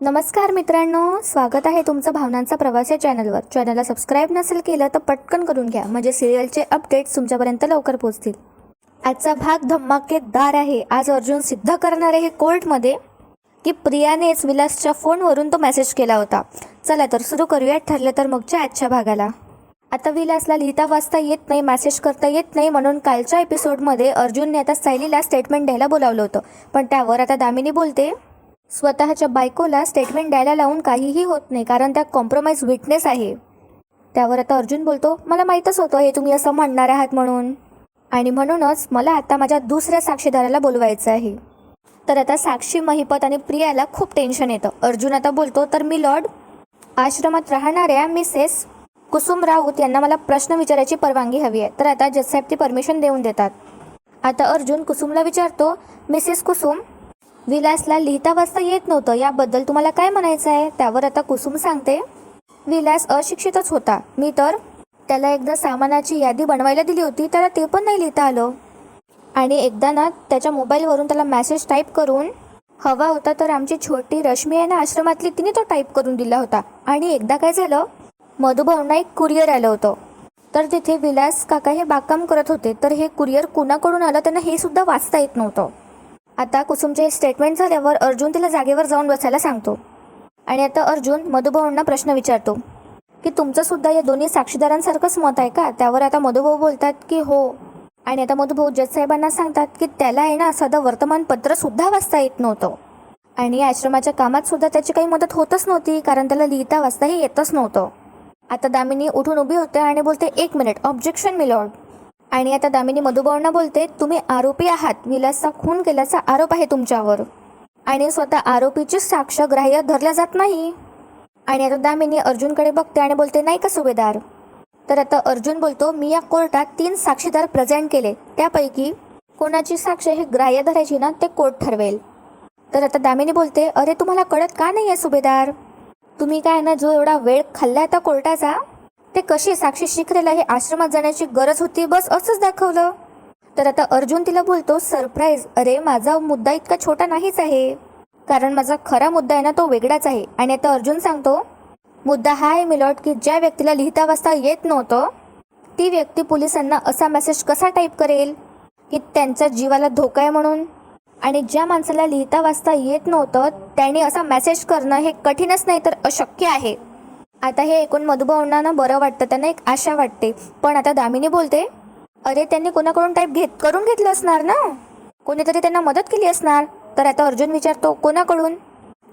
नमस्कार मित्रांनो स्वागत आहे तुमचं भावनांचा प्रवास या चॅनलवर. चॅनलला सबस्क्राईब नसेल केलं तर पटकन करून घ्या म्हणजे सिरियलचे अपडेट्स तुमच्यापर्यंत लवकर पोहोचतील. आजचा भाग धमाकेदार आहे. आज अर्जुन सिद्ध करणार आहे कोर्टमध्ये की प्रियानेच विलासच्या फोनवरून तो मेसेज केला होता. चला तर सुरू करूयात ठरलं तर मगच्या आजच्या भागाला. आता विलासला लिहिता वाचता येत नाही मेसेज करता येत नाही म्हणून कालच्या एपिसोडमध्ये अर्जुनने आता सायलीला स्टेटमेंट द्यायला बोलावलं होतं. पण त्यावर आता दामिनी बोलते स्वतःच्या बायकोला स्टेटमेंट द्यायला लावून काहीही होत नाही कारण त्या कॉम्प्रोमाइज विटनेस आहे. त्यावर आता अर्जुन बोलतो मला माहीतच होतं हे तुम्ही असं म्हणणार आहात म्हणून. आणि म्हणूनच मला आता माझ्या दुसऱ्या साक्षीदाराला बोलवायचं आहे. तर आता साक्षी महिपत आणि प्रियाला खूप टेन्शन येतं. अर्जुन आता बोलतो तर मी लॉर्ड आश्रमात राहणाऱ्या मिसेस कुसुम राऊत यांना मला प्रश्न विचारायची परवानगी हवी आहे. तर आता जजसाहेब ती परमिशन देऊन देतात. आता अर्जुन कुसुमला विचारतो मिसेस कुसुम विलासला लिहिता वाचता येत नव्हतं. याबद्दल तुम्हाला काय म्हणायचं आहे? त्यावर आता कुसुम सांगते. विलास अशिक्षितच होता. मी तर त्याला एकदा सामानाची यादी बनवायला दिली होती त्याला ते पण नाही लिहिता आलं. आणि एकदा ना त्याच्या मोबाईलवरून त्याला मॅसेज टाईप करून हवा होता तर आमची छोटी रश्मी आहे ना आश्रमातली तिने तो टाईप करून दिला होता. आणि एकदा काय झालं? मधुभावना एक कुरिअर आलं होतं. तर तिथे विलास काका हे बागकाम करत होते. तर हे कुरिअर कुणाकडून आलं? त्यांना हे सुद्धा वाचता येत नव्हतं. आता कुसुमचे हे स्टेटमेंट झाल्यावर अर्जुन तिला जागेवर जाऊन बसायला सांगतो. आणि आता अर्जुन मधुभाऊंना प्रश्न विचारतो. की तुमचं सुद्धा या दोन्ही साक्षीदारांसारखंच मत आहे का? त्यावर आता मधुभाऊ बोलतात की हो. आणि आता मधुभाऊ जजसाहेबांना सांगतात की त्याला आहे ना साधं वर्तमानपत्र सुद्धा वाचता येत नव्हतं. आणि आश्रमाच्या कामात सुद्धा त्याची काही मदत होतच नव्हती कारण त्याला लिहिता वाचताही येतच नव्हतं. आता दामिनी उठून उभी होते आणि बोलते एक मिनिट ऑब्जेक्शन मिलॉर्ड आणि आता दामिनी मधुबावना बोलते तुम्ही आरोपी आहात. विलासचा खून केल्याचा आरोप आहे तुमच्यावर. आणि स्वतः आरोपीची साक्ष ग्राह्य धरल्या जात नाही. आणि आता दामिनी अर्जुनकडे बघते आणि बोलते नाही का सुभेदार? तर आता अर्जुन बोलतो मी या कोर्टात तीन साक्षीदार प्रेझेंट केले. त्यापैकी कोणाची साक्ष हे ग्राह्य धरायची ना ते कोर्ट ठरवेल. तर आता दामिनी बोलते अरे तुम्हाला कळत का नाही आहे सुभेदार? तुम्ही काय ना जो एवढा वेळ खाल्ला त्या कोर्टाचा ते कशी साक्षी शिखरेला हे आश्रमात जाण्याची गरज होती बस असंच दाखवलं. तर आता अर्जुन तिला बोलतो सरप्राईज अरे माझा मुद्दा इतका छोटा नाहीच आहे. कारण माझा खरा मुद्दा आहे ना तो वेगळाच आहे. आणि आता अर्जुन सांगतो मुद्दा हा आहे मिलॉट की ज्या व्यक्तीला लिहिता वाचता येत नव्हतं ती व्यक्ती पोलिसांना असा मेसेज कसा टाईप करेल की त्यांच्या जीवाला धोका आहे म्हणून? आणि ज्या माणसाला लिहिता वाचता येत नव्हतं त्यांनी असा मेसेज करणं हे कठीणच नाही तर अशक्य आहे. आता हे ऐकून मधुभाऊंना ना बरं वाटतं त्यांना एक आशा वाटते. पण आता दामिनी बोलते अरे त्यांनी कोणाकडून टाईप घेत करून घेतलं असणार ना? कोणीतरी त्यांना मदत केली असणार. तर आता अर्जुन विचारतो कोणाकडून?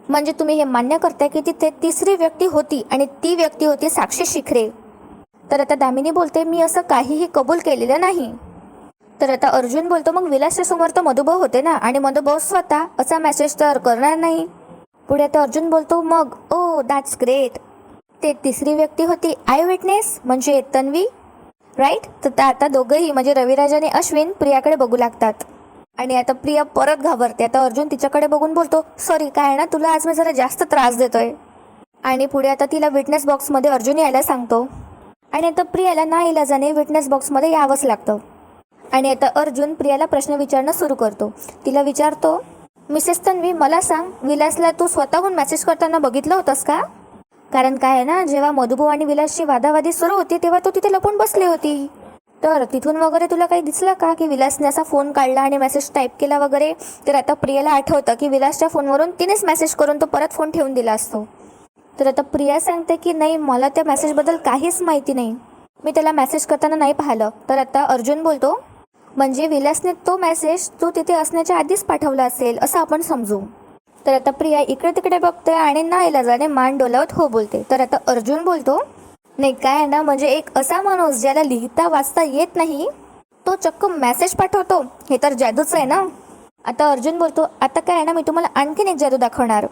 म्हणजे तुम्ही हे मान्य करताय की तिथे तिसरी व्यक्ती होती आणि ती व्यक्ती होती साक्षी शिखरे. तर आता दामिनी बोलते मी असं काहीही कबूल केलेलं नाही. तर आता अर्जुन बोलतो मग विलासच्या समोर तर मधुभाऊ होते ना आणि मधुभाऊ स्वतः असा मेसेज तर करणार नाही. पुढे आता अर्जुन बोलतो मग ओ दॅट्स ग्रेट ते तिसरी व्यक्ती होती आय विटनेस म्हणजे तन्वी. राईट तर त्या आता दोघंही म्हणजे रविराज आणि अश्विन प्रियाकडे बघू लागतात. आणि आता प्रिया परत घाबरते. आता अर्जुन तिच्याकडे बघून बोलतो सॉरी काय आहे ना? तुला आज मी जरा जास्त त्रास देतोय. आणि पुढे आता तिला विटनेस बॉक्समध्ये अर्जुन यायला सांगतो. आणि आता प्रियाला ना इलाजाने विटनेस बॉक्समध्ये यावंच लागतं. आणि आता अर्जुन प्रियाला प्रश्न विचारणं सुरू करतो. तिला विचारतो मिसेस तन्वी मला सांग विलासला तू स्वतःहून मेसेज करताना बघितलं होतंस का? कारण काय आहे ना जेव्हा मधुभाऊ आणि विलासची वादावादी सुरू होती तेव्हा तू तिथे लपून बसली होती. तर तिथून वगैरे तुला काही दिसलं का की विलासने असा फोन काढला आणि मेसेज टाईप केला वगैरे? तर आता प्रियाला आठवतं की विलासच्या फोनवरून तिनेच मेसेज करून तो परत फोन ठेवून दिला असतो. तर आता प्रिया सांगते की नाही मला त्या मेसेजबद्दल काहीच माहिती नाही. मी त्याला मेसेज करताना नाही पाहिलं. तर आता अर्जुन बोलतो म्हणजे विलासने तो मेसेज तू तिथे असण्याच्या आधीच पाठवला असेल असं आपण समजू. तर आता प्रिया इकडे तिकडे बघते आणि ना इलाजाने मान डोलावत हो बोलते. तर आता अर्जुन बोलतो नाही काय आहे ना म्हणजे एक असा माणूस ज्याला लिहिता वाचता येत नाही तो चक्क मेसेज पाठवतो. हे तर जादूच आहे ना? आता अर्जुन बोलतो आता काय आहे ना मी तुम्हाला आणखीन एक जादू दाखवणार.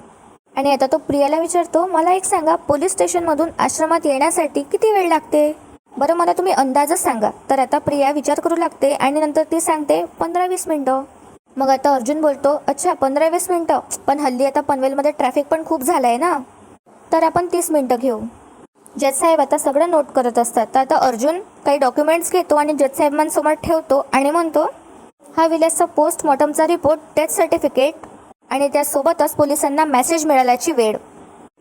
आणि आता तो प्रियाला विचारतो मला एक सांगा पोलीस स्टेशनमधून आश्रमात येण्यासाठी किती वेळ लागते? बरं मला तुम्ही अंदाजच सांगा. तर आता प्रिया विचार करू लागते आणि नंतर ती सांगते पंधरा वीस मिनटं. मग आता अर्जुन बोलतो अच्छा पंधरा वीस मिनटं. पण हल्ली आता पनवेलमध्ये ट्रॅफिक पण खूप झालं आहे ना. तर आपण तीस मिनटं घेऊ. जज साहेब आता सगळं नोट करत असतात. तर आता अर्जुन काही डॉक्युमेंट्स घेतो आणि जज साहेबांसमोर ठेवतो आणि म्हणतो हा विलासचा पोस्टमॉर्टमचा रिपोर्ट डेथ सर्टिफिकेट आणि त्यासोबतच पोलिसांना मेसेज मिळाल्याची वेळ.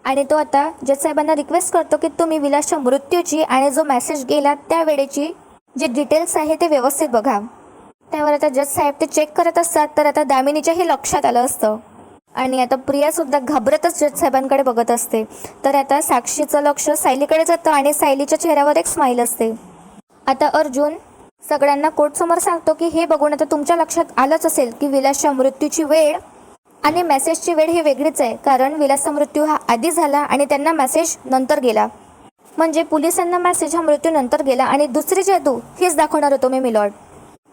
आणि तो आता जज साहेबांना रिक्वेस्ट करतो की तुम्ही विलासच्या मृत्यूची आणि जो मेसेज गेला त्या वेळेची जे डिटेल्स आहे ते व्यवस्थित बघा. त्यावर आता जज साहेब ते चेक करत असतात तर आता दामिनीच्याही लक्षात आलं असतं. आणि आता प्रियासुद्धा घाबरतच जज साहेबांकडे बघत असते. तर आता साक्षीचं लक्ष सायलीकडे जातं आणि सायलीच्या चेहऱ्यावर एक स्माईल असते. आता अर्जुन सगळ्यांना कोर्टसमोर सांगतो की हे बघून आता तुमच्या लक्षात आलंच असेल की विलासच्या मृत्यूची वेळ आणि मेसेजची वेळ ही वेगळीच आहे. कारण विलासचा मृत्यू हा आधी झाला आणि त्यांना मेसेज नंतर गेला. म्हणजे पोलिसांना मेसेज हा मृत्यू नंतर गेला आणि दुसरी जादू हेच दाखवणार होतो मी मिलॉर्ड.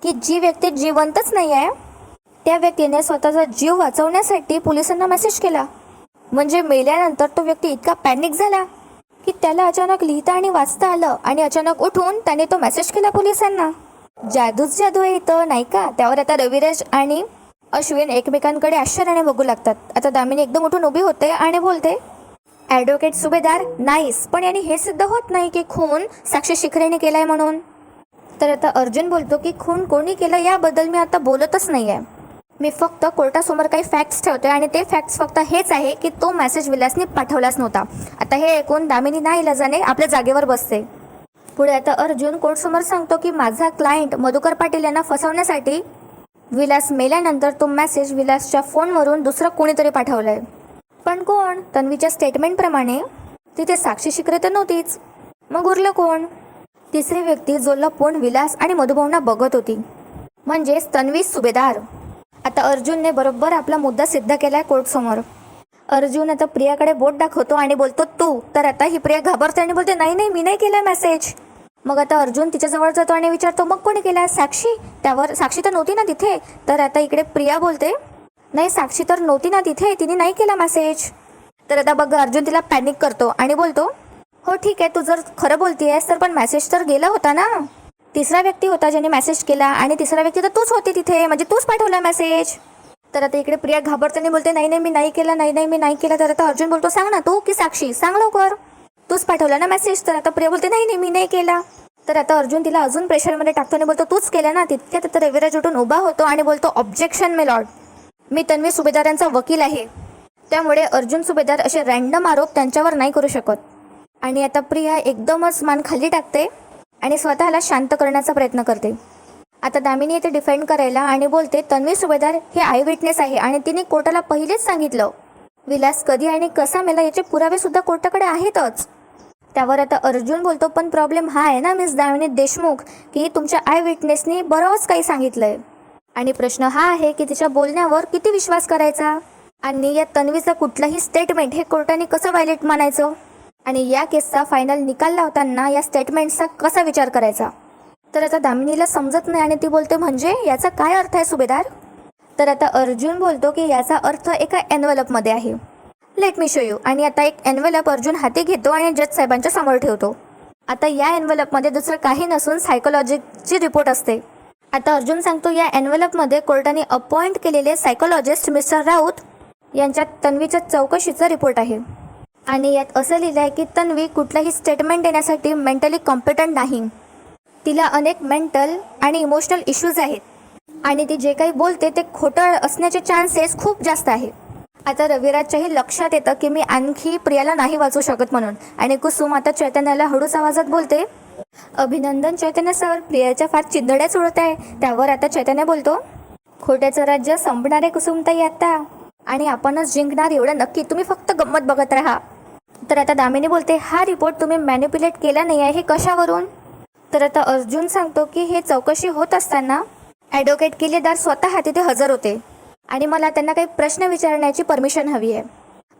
की जी व्यक्ती जिवंतच नाही आहे त्या व्यक्तीने स्वतःचा जीव वाचवण्यासाठी पोलिसांना मेसेज केला. म्हणजे मेल्यानंतर तो व्यक्ती इतका पॅनिक झाला की त्याला अचानक लिहिता आणि वाचता आलं आणि अचानक उठून त्याने तो मेसेज केला पोलिसांना. जादूच जादू आहे इथं नाही का? त्यावर आता रविराज आणि अश्विन एकमेकांकडे आश्चर्याने बघू लागतात. आता दामिनी एकदम उठून उभी होते आणि बोलते ॲडव्होकेट सुभेदार नाहीस. पण यांनी हे सिद्ध होत नाही की खून साक्षी शिखरेने केलाय म्हणून. तर आता अर्जुन बोलतो की खून कोणी केलं याबद्दल मी आता बोलतच नाही आहे मी फक्त कोर्टासमोर काही फॅक्ट्स ठेवते आणि ते फॅक्ट्स फक्त हेच आहे की तो मेसेज विलासने पाठवलाच नव्हता. आता हे ऐकून दामिनी नाही लजाने आपल्या जागेवर बसते. पुढे आता अर्जुन कोर्टसमोर सांगतो की माझा क्लायंट मधुकर पाटील यांना फसवण्यासाठी विलास मेल्यानंतर तो मेसेज विलासच्या फोनवरून दुसरं कोणीतरी पाठवलाय. पण कोण? तन्वीच्या स्टेटमेंटप्रमाणे तिथे साक्षी शिकरे तर नव्हतीच. मग उरलं कोण? तिसरी व्यक्ती जो लपून विलास आणि मधुभावना बघत होती. म्हणजेच तन्वी सुभेदार. आता अर्जुनने बरोबर आपला मुद्दा सिद्ध केलाय कोर्टसमोर. अर्जुन आता प्रियाकडे बोट दाखवतो आणि बोलतो तू तर आता ही प्रिया घाबरते आणि बोलते नाही नाही मी नाही केला मेसेज मग आता अर्जुन तिच्याजवळ जातो आणि विचारतो मग कोणी केला साक्षी? त्यावर साक्षी तर नव्हती ना तिथे? तर आता इकडे प्रिया बोलते नाही साक्षी तर नव्हती ना तिथे? तिने नाही केला मेसेज तर आता बघ अर्जुन तिला पॅनिक करतो आणि बोलतो हो ठीक आहे. तू जर खरं बोलतीयस तर पण मेसेज तर गेला होता ना? तिसरा व्यक्ती होता ज्याने मेसेज केला आणि तिसरा व्यक्ती तर तूच होती तिथे. म्हणजे तूच पाठवला मेसेज तर आता इकडे प्रिया घाबरताना बोलते नाही नाही मी नाही केला नाही नाही मी नाही केला. तर आता अर्जुन बोलतो सांग ना तू की साक्षी सांग लवकर. तूच पाठवला ना मेसेज तर आता प्रिया बोलते नाही नाही मी नाही केला. तर आता अर्जुन तिला अजून प्रेशरमध्ये टाकतो आणि बोलतो तूच केला ना? तितक्यात आता रविराज उठून उभा होतो आणि बोलतो ऑब्जेक्शन मे लॉर्ड मी तन्वी सुभेदारांचा वकील आहे. त्यामुळे अर्जुन सुभेदार असे रँडम आरोप त्यांच्यावर नाही करू शकत. आणि आता प्रिया एकदमच मान खाली टाकते आणि स्वतःला शांत करण्याचा प्रयत्न करते. आता दामिनी येते डिफेंड करायला आणि बोलते तन्वी सुभेदार हे आय विटनेस आहे आणि तिने कोर्टाला पहिलेच सांगितलं. विलास कधी आणि कसा मेला याचे पुरावे सुद्धा कोर्टाकडे आहेतच. त्यावर आता अर्जुन बोलतो पण प्रॉब्लेम हा आहे ना मिस दामिनी देशमुख की तुमच्या आय विटनेसनी बरंच काही सांगितलंय. आणि प्रश्न हा आहे की तिच्या बोलण्यावर किती विश्वास करायचा? आणि या तन्वीचं कुठलंही स्टेटमेंट हे कोर्टाने कसं व्हायलेट मानायचं? आणि या केसचा फायनल निकाल लावताना या स्टेटमेंटचा कसा विचार करायचा? तर आता दामिनीला समजत नाही आणि ती बोलते म्हणजे याचा काय अर्थ आहे सुभेदार? तर आता अर्जुन बोलतो की याचा अर्थ एका एनव्हलपमध्ये आहे. लेट मी शो यू आणि आता एक एनवलप अर्जुन हाती घेतो आणि जज साहेबांच्या समोर ठेवतो. आता या एनवलपमध्ये दुसरं काही नसून सायकोलॉजीची रिपोर्ट असते. आता अर्जुन सांगतो या एनवलपमध्ये कोर्टाने अपॉइंट केलेले सायकोलॉजिस्ट मिस्टर राऊत यांच्या तन्वीच्या चौकशीचा रिपोर्ट आहे. आणि यात असं लिहिलं आहे की तन्वी कुठलंही स्टेटमेंट देण्यासाठी मेंटली कॉम्पिटंट नाही. तिला अनेक मेंटल आणि इमोशनल इश्यूज आहेत. आणि ती जे काही बोलते ते खोटं असण्याचे चान्सेस खूप जास्त आहे. आता रविराजच्याही लक्षात येतं की मी आणखी प्रियाला नाही वाचू शकत म्हणून. आणि कुसुम आता चैतन्याला हळूच आवाजात बोलते अभिनंदन चैतन्य सर प्रियाच्या फार चिंधड्याच उडत आहे. त्यावर आता चैतन्य बोलतो खोट्याचं राज्य संपणारे कुसुमताई आता. आणि आपणच जिंकणार एवढं नक्की. तुम्ही फक्त गंमत बघत राहा. तर आता दामिनी बोलते हा रिपोर्ट तुम्ही मॅन्युप्युलेट केला नाही आहे हे कशावरून? तर आता अर्जुन सांगतो की हे चौकशी होत असताना ॲडव्होकेट किल्लेदार स्वतः तिथे हजर होते आणि मला त्यांना काही प्रश्न विचारण्याची परमिशन हवी आहे.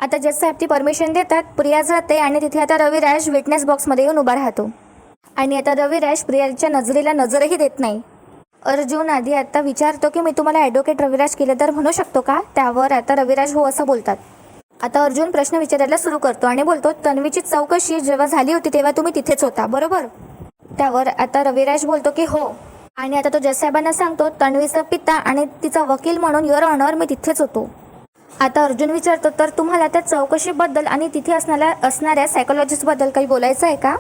आता जज साहेब ती परमिशन देतात प्रिया जाते आणि तिथे आता रविराज विटनेस बॉक्समध्ये येऊन उभा राहतो. आणि आता रविराज प्रियाच्या नजरेला नजरही देत नाही. अर्जुन आधी आता विचारतो की मी तुम्हाला ॲडव्होकेट रविराज किल्लेदार म्हणू शकतो का? त्यावर आता रविराज हो असं बोलतात. आता अर्जुन प्रश्न विचारायला सुरू करतो आणि बोलतो तन्वीची चौकशी जेव्हा झाली होती तेव्हा तुम्ही तिथेच होता बरोबर? त्यावर आता रविराज बोलतो की हो. आणि आता तो जयसाहेबांना सांगतो तन्वीचा पिता आणि तिचा वकील म्हणून युअर ऑनर मी तिथेच होतो. आता अर्जुन विचारतो तर तुम्हाला त्या चौकशीबद्दल आणि तिथे असणाऱ्या असणाऱ्या सायकोलॉजिस्टबद्दल काही बोलायचं आहे का?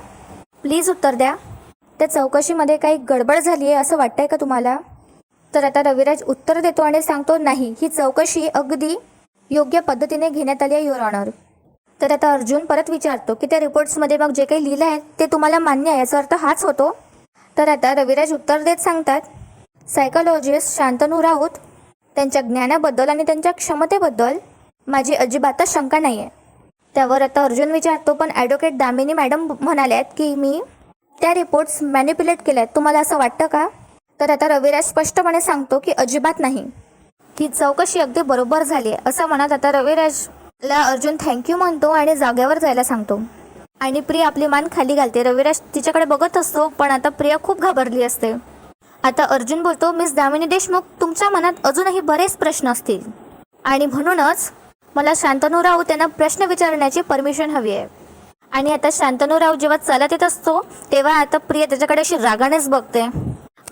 प्लीज उत्तर द्या. त्या चौकशीमध्ये काही गडबड झाली आहे असं वाटतंय का तुम्हाला? तर आता रविराज उत्तर देतो आणि सांगतो नाही ही चौकशी अगदी योग्य पद्धतीने घेण्यात आली आहे युअर ऑनर तर आता अर्जुन परत विचारतो की त्या रिपोर्ट्समध्ये मग जे काही लिहिलं आहे ते तुम्हाला मान्य आहे? याचा अर्थ हाच होतो. तर आता रविराज उत्तर देत सांगतात सायकोलॉजिस्ट शांतनू राऊत त्यांच्या ज्ञानाबद्दल आणि त्यांच्या क्षमतेबद्दल माझी अजिबातच शंका नाही आहे त्यावर आता अर्जुन विचारतो पण ॲडव्होकेट दामिनी मॅडम म्हणाल्यात की मी त्या रिपोर्ट्स मॅनिप्युलेट केल्या आहेत तुम्हाला असं वाटतं का? तर आता रविराज स्पष्टपणे सांगतो की अजिबात नाही. ही चौकशी अगदी बरोबर झाली आहे असं म्हणत आता रविराजला अर्जुन थँक्यू म्हणतो आणि जाग्यावर जायला सांगतो. आणि प्रिया आपली मान खाली घालते. रविराज तिच्याकडे बघत असतो पण आता प्रिया खूप घाबरली असते. आता अर्जुन बोलतो मिस दामिनी देशमुख तुमच्या मनात अजूनही बरेच प्रश्न असतील. आणि म्हणूनच मला शांतनू राव त्यांना प्रश्न विचारण्याची परमिशन हवी आहे. आणि आता शांतनू राव जेव्हा चालत येत असतो तेव्हा आता प्रिया त्याच्याकडे अशी रागानेच बघते.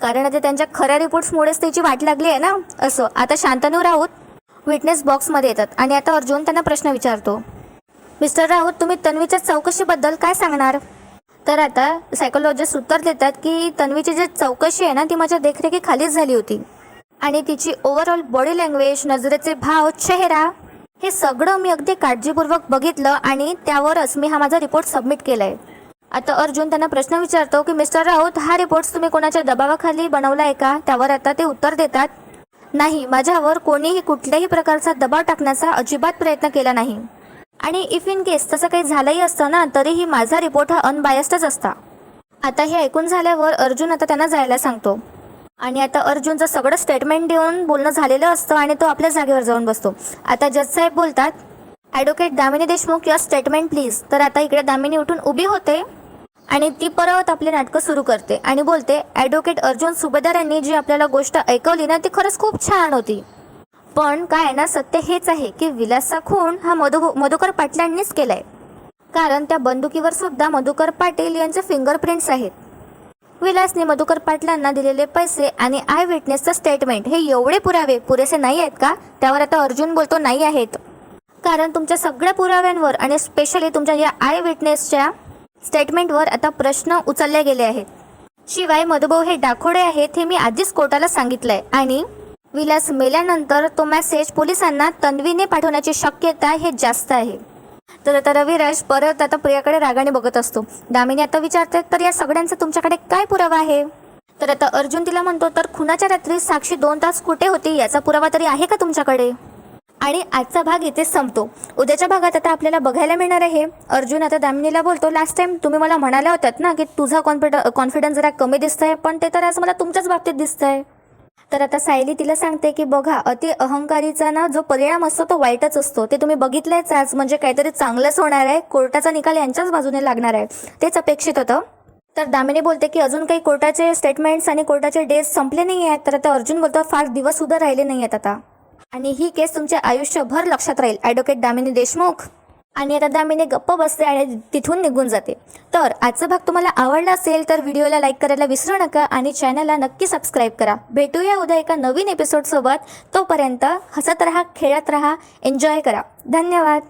कारण आता त्यांच्या खऱ्या रिपोर्ट्समुळेच त्याची वाट लागली आहे ना? असं. आता शांतनू राऊत विटनेस बॉक्समध्ये येतात आणि आता अर्जुन त्यांना प्रश्न विचारतो. मिस्टर राऊत तुम्ही तन्वीच्या चौकशीबद्दल काय सांगणार? तर आता सायकोलॉजिस्ट उत्तर देतात की तन्वीची जी चौकशी आहे ना ती माझ्या देखरेखीखालीच झाली होती. आणि तिची ओव्हरऑल बॉडी लँग्वेज नजरेचे भाव चेहरा हे सगळं मी अगदी काळजीपूर्वक बघितलं आणि त्यावरच मी हा माझा रिपोर्ट सबमिट केला आहे आता अर्जुन त्यांना प्रश्न विचारतो की मिस्टर राऊत हा रिपोर्ट तुम्ही कोणाच्या दबावाखाली बनवला आहे का? त्यावर आता ते उत्तर देतात नाही माझ्यावर कोणीही कुठल्याही प्रकारचा दबाव टाकण्याचा अजिबात प्रयत्न केला नाही. आणि इफ इन केस तसं काही झालंही असतं ना तरीही माझा रिपोर्ट हा अनबायस्डच असता. आता हे ऐकून झाल्यावर अर्जुन आता त्यांना जायला सांगतो. आणि आता अर्जुनचं सगळं स्टेटमेंट देऊन बोलणं झालेलं असतं आणि तो आपल्या जागेवर जाऊन बसतो. आता जज साहेब बोलतात advocate Damini Deshmukh your statement please तर आता इकडे दामिनी उठून उभी होते आणि ती परत आपले नाटकं सुरू करते आणि बोलते ॲडव्होकेट अर्जुन सुभेदार यांनी जी आपल्याला गोष्ट ऐकवली ना ती खरंच खूप छान होती. पण काय आहे ना सत्य हेच आहे की विलासचा खून हा मधु मधुकर पाटलांनीच केलाय. कारण त्या बंदुकीवर सुद्धा मधुकर पाटील यांचे फिंगरप्रिंट्स आहेत. विलासने मधुकर पाटलांना दिलेले पैसे आणि आय विटनेसचं स्टेटमेंट हे एवढे पुरावे पुरेसे नाही आहेत का? त्यावर आता अर्जुन बोलतो नाही आहेत. कारण तुमच्या सगळ्या पुराव्यांवर आणि स्पेशली तुमच्या या आय विटनेसच्या स्टेटमेंटवर आता प्रश्न उचलले गेले आहेत. शिवाय मधुभाऊ हे डाखोडे आहेत हे मी आधीच कोर्टाला सांगितलंय. आणि विलास मेल्यानंतर तो मेसेज पोलिसांना तन्वीने पाठवण्याची शक्यता हे जास्त आहे. तर आता रविराज परत आता प्रियाकडे रागाने बघत असतो. दामिनी आता विचारते तर या सगळ्यांचा तुमच्याकडे काय पुरावा आहे? तर आता अर्जुन तिला म्हणतो तर खुनाच्या रात्री साक्षी दोन तास कुठे होती? याचा पुरावा तरी आहे का तुमच्याकडे? आणि आजचा भाग इथेच संपतो. उद्याच्या भागात आता आपल्याला बघायला मिळणार आहे अर्जुन आता दामिनीला बोलतो लास्ट टाइम तुम्ही मला म्हणाल्या होत्यात ना की तुझा कॉन्फिड कॉन्फिडन्स जरा कमी दिसत आहे पण ते तर आज मला तुमच्याच बाबतीत दिसतंय. तर आता सायली तिला सांगते की बघा अति अहंकारीचा ना जो परिणाम असतो तो वाईटच असतो. ते तुम्ही बघितलंयच आज म्हणजे काहीतरी चांगलंच होणार आहे कोर्टाचा निकाल यांच्याच बाजूने लागणार आहे. तेच अपेक्षित होतं. तर दामिनी बोलते की अजून काही कोर्टाचे स्टेटमेंट्स आणि कोर्टाचे डेज संपले नाही आहेत तर आता अर्जुन बोलतो फार दिवस सुद्धा राहिले नाही आहेत आता. आणि ही केस तुमच्या आयुष्यभर लक्षात राहील. ॲडव्होकेट दामिनी देशमुख. आणि आता दामिनी गप्प बसते आणि तिथून निघून जाते. तर आजचा भाग तुम्हाला आवडला असेल तर व्हिडिओला लाईक करायला विसरू नका आणि चॅनलला नक्की सबस्क्राईब करा. भेटूया उद्या एका नवीन एपिसोडसोबत तोपर्यंत हसत राहा खेळत राहा एन्जॉय करा. धन्यवाद.